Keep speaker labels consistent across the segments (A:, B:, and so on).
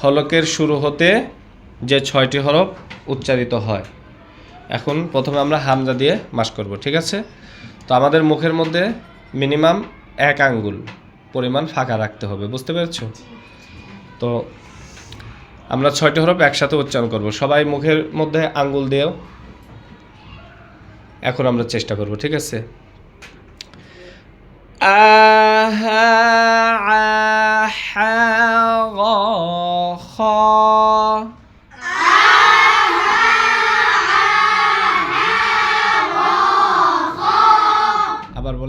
A: হলকের শুরু হতে যে ছয়টি হরফ উচ্চারিত হয়। এখন প্রথমে আমরা হামজা দিয়ে মাস করব, ঠিক আছে? তো আমাদের মুখের মধ্যে মিনিমাম এক আঙ্গুল পরিমাণ ফাঁকা রাখতে হবে, বুঝতে পেরেছ? তো আমরা ছয়টি হরফ একসাথে উচ্চারণ করব। সবাই মুখের মধ্যে আঙ্গুল দিয়েও এখন আমরা চেষ্টা করব, ঠিক আছে? আহা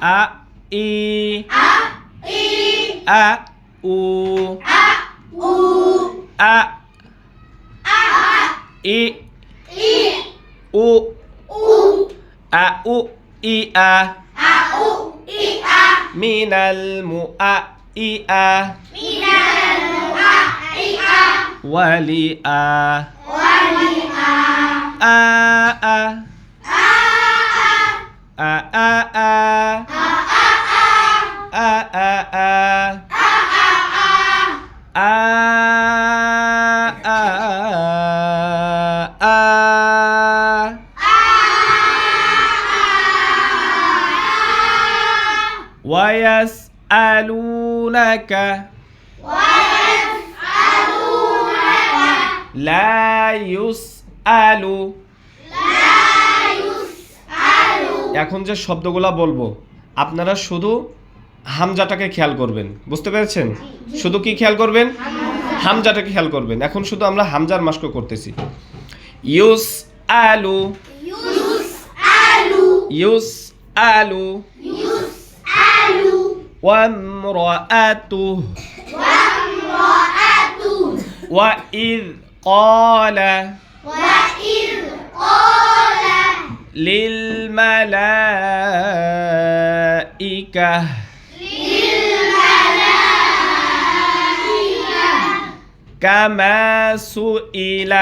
A: A I. A I. A U. A
B: U.
A: A. A I. I. U. U. A U I A. A
B: U I A.
A: Minal mu'a i a
B: minal mu'a i a
A: wali a
B: wali a
A: a a a a a. A a a. A a a. a a a a a a a a a لا يسأل لا يسأل এখন যে শব্দগুলা বলবো আপনারা শুধু হামজাটাকে খেয়াল করবেন বুঝতে পেরেছেন শুধু কি খেয়াল করবেন হামজাটাকে খেয়াল করবেন এখন শুধু আমরা হামজার মাস্ক করতেছি ইউস আলু ইউস আলু وامرأته وإذ قال للملائكة كما سئل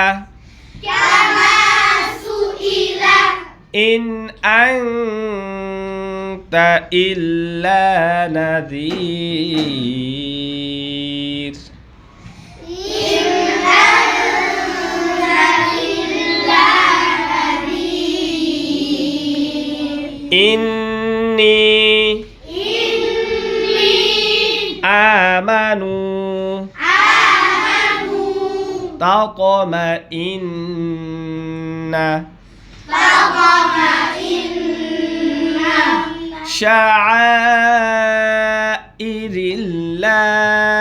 A: إن أنت إلا نذير ইন্নি আমানু تطمئن
B: تطمئن
A: شعائر الله